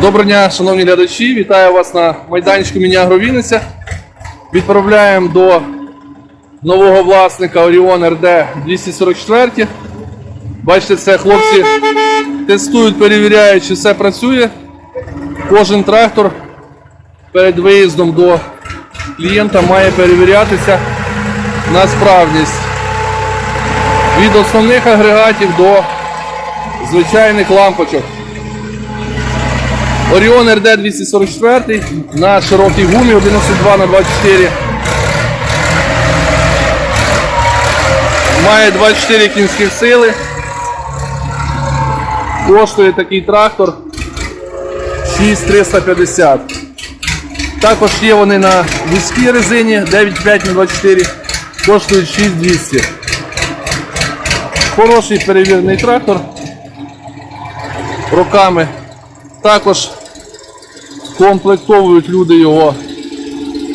Доброго дня, шановні глядачі. Вітаю вас на майданчику Міні-Агро Вінниця. Відправляємо до нового власника Orion RD 244. Бачите, це хлопці тестують, перевіряють, чи все працює. Кожен трактор перед виїздом до клієнта має перевірятися на справність. Від основних агрегатів до звичайних лампочок. Orion RD 244 на широкій гумі 11.2 на 24 Має 24 кінських сили. Коштує такий трактор 6350. Також є вони на вузькій резині 9,5 на 24 коштують 6200. Хороший перевірений трактор роками. Також комплектовують люди його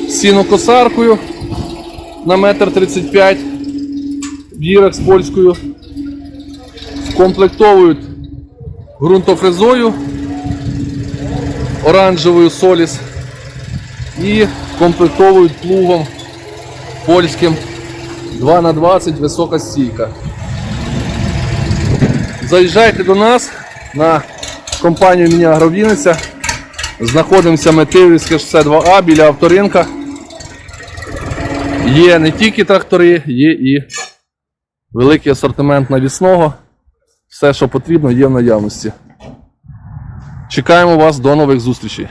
сінокосаркою на метр 35 в з польською. Комплектовують ґрунтофрезою оранжевою соліс і комплектовують плугом польським 2х20 висока стійка. Заїжджайте до нас на компанію Міні Агровіниця. Знаходимося Метивівське шосе 2А біля авторинка. Є не тільки трактори, є і великий асортимент навісного. Все, що потрібно, є в наявності. Чекаємо вас до нових зустрічей.